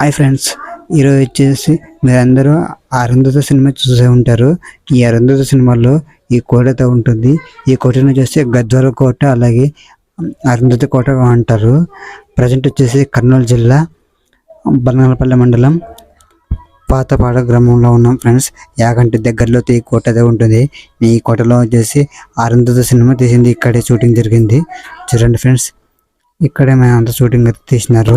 Hi friends ఈరోజు వచ్చేసి మీరందరూ అరుంధత సినిమా చూసే ఉంటారు. ఈ అరుంధత సినిమాలో ఈ కోటతో ఉంటుంది. ఈ కోటను వచ్చేసి గద్వాల కోట అలాగే అరుంధతి కోట అంటారు. ప్రజెంట్ వచ్చేసి కర్నూలు జిల్లా బనగాలపల్లి మండలం పాతపాడ గ్రామంలో ఉన్నాం ఫ్రెండ్స్. యాగంటి దగ్గరలో ఈ కోట ఉంటుంది. ఈ కోటలో వచ్చేసి అరుంధత సినిమా తీసింది. ఇక్కడే షూటింగ్ జరిగింది. చూడండి ఫ్రెండ్స్. ఇక్కడే మేము అంత షూటింగ్ అయితే తీసినారు.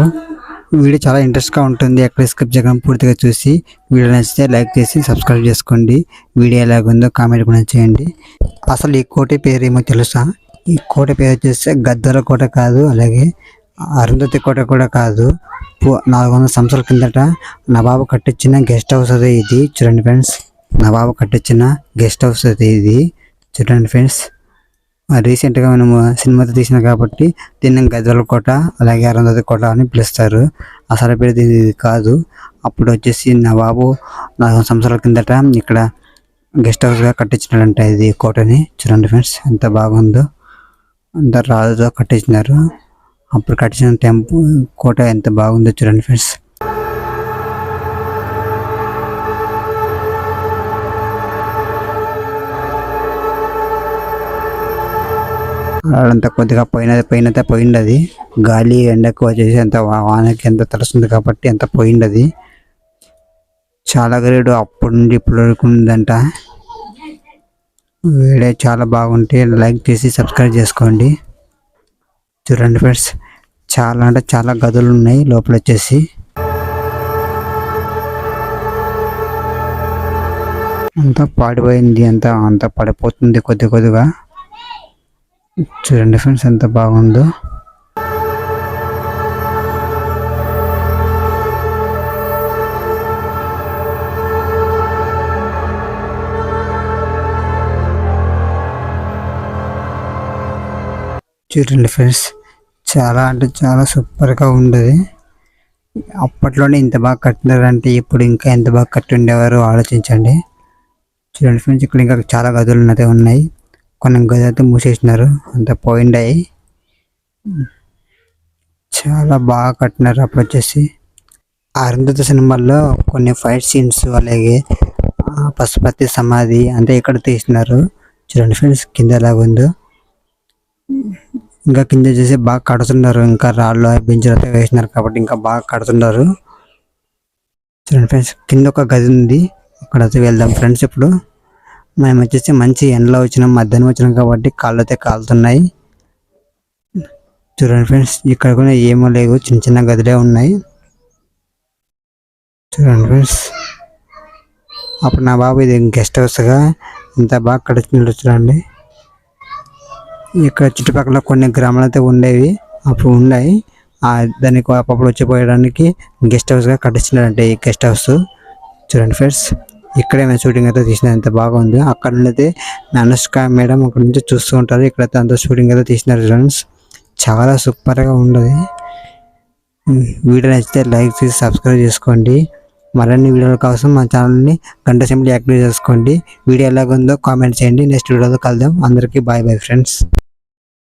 వీడియో చాలా ఇంట్రెస్ట్గా ఉంటుంది. ఎక్కడ స్కిప్ చేయడం పూర్తిగా చూసి వీడియో నచ్చితే లైక్ చేసి సబ్స్క్రైబ్ చేసుకోండి. వీడియో ఎలాగుందో కామెంట్ కూడా చేయండి. అసలు ఈ కోట పేరు ఏమో తెలుసా? ఈ కోట పేరు వచ్చేసి గద్దల కోట కాదు. అలాగే అరుంధతి కోట కూడా కాదు. నాలుగు వందల సంవత్సరాల కిందట నవాబు కట్టించిన గెస్ట్ హౌస్ అదే ఇది. చూడండి ఫ్రెండ్స్ నవాబు కట్టించిన గెస్ట్ హౌస్ అది ఇది. చూడండి ఫ్రెండ్స్ రీసెంట్గా మనము సినిమాతో తీసిన కాబట్టి దీన్ని గద్దల కోట అలాగే అరుంధతి కోట అని పిలుస్తారు. అసలు పేరు దీని ఇది కాదు. అప్పుడు వచ్చేసి నవాబు నాలుగు సంవత్సరాల కిందట ఇక్కడ గెస్ట్ హౌస్గా కట్టించినాడంట ఇది కోటని. చూడండి ఫ్రెండ్స్ ఎంత బాగుందో. అంత రాజుతో కట్టించినారు అప్పుడు కట్టించిన టెంపు కోట ఎంత బాగుందో చూడండి ఫ్రెండ్స్. అంత కొద్దిగా పోయినది పోయినతే పోయిండది. గాలి ఎండకు వచ్చేసి అంత వానకి ఎంత తలుస్తుంది కాబట్టి అంత పోయిండది. చాలా గ్రేడ్ అప్పటి నుండి ఇప్పటి వరకు ఉందంట. వీడియో చాలా బాగుంటే లైక్ చేసి సబ్స్క్రైబ్ చేసుకోండి. చూడండి ఫ్రెండ్స్. చాలా అంటే చాలా గదులు ఉన్నాయి లోపల వచ్చేసి అంతా పాడిపోయింది అంతా అంతా పడిపోతుంది కొద్ది కొద్దిగా. చూడండి ఫ్రెండ్స్ ఎంత బాగుందో. చూడండి ఫ్రెండ్స్. చాలా అంటే చాలా సూపర్గా ఉండేది. అప్పట్లోనే ఇంత బాగా కట్టినారంటే ఇప్పుడు ఇంకా ఎంత బాగా కట్టి ఉండేవారు ఆలోచించండి. చూడండి ఫ్రెండ్స్ ఇక్కడ ఇంకా చాలా గదులు అయితే ఉన్నాయి. కొన్ని గదులు అయితే మూసేసినారు. అంత పోయిండాయి. చాలా బాగా కట్టినారు అప్పుడు వచ్చేసి. అరుంధత సినిమాల్లో కొన్ని ఫైట్ సీన్స్ అలాగే పశుపతి సమాధి అంతా ఇక్కడ తీసినారు. చూడండి ఫ్రెండ్స్ కింద ఎలాగుందో. ఇంకా కింద చేసి బాగా కడుతున్నారు. ఇంకా రాళ్ళు బెంచులు అయితే వేసినారు కాబట్టి ఇంకా బాగా కడుతున్నారు. చూడండి ఫ్రెండ్స్ కింద ఒక గది ఉంది. అక్కడైతే వెళ్దాం ఫ్రెండ్స్ ఇప్పుడు. మేము వచ్చేసి మంచి ఎండలో వచ్చినాం మధ్యాహ్నం వచ్చినాం కాబట్టి కాళ్ళు అయితే కాలుతున్నాయి. చూడండి ఫ్రెండ్స్ ఇక్కడ కూడా ఏమో లేవు చిన్న చిన్న గదిలే ఉన్నాయి. చూడండి ఫ్రెండ్స్. అప్పుడు నా బాబు ఇది గెస్ట్ హౌస్గా ఇంత బాగా కడుతున్నాడు చూడండి. ఇక్కడ చుట్టుపక్కల కొన్ని గ్రామాలు అయితే ఉండేవి. అప్పుడు ఉన్నాయి ఆ దానికి అప్పుడు వచ్చిపోయడానికి గెస్ట్ హౌస్గా కట్టించినారంటే ఈ గెస్ట్ హౌస్. చూడండి ఫ్రెండ్స్ ఇక్కడే మేము షూటింగ్ అయితే తీసిన ఎంత బాగుంది. అక్కడ నుండి అయితే అనుష్క మేడం అక్కడ నుంచి చూస్తూ ఉంటారు. ఇక్కడైతే అంత షూటింగ్ అయితే తీసినారు ఫ్రెండ్స్. చాలా సూపర్గా ఉండదు. వీడియో నచ్చితే లైక్ చేసి సబ్స్క్రైబ్ చేసుకోండి. మరిన్ని వీడియోల కోసం మా ఛానల్ని గంట సింబల్ యాక్టివేట్ చేసుకోండి. వీడియో ఎలాగుందో కామెంట్ చేయండి. నెక్స్ట్ వీడియోలో కలుద్దాం. అందరికీ బాయ్ బాయ్ ఫ్రెండ్స్.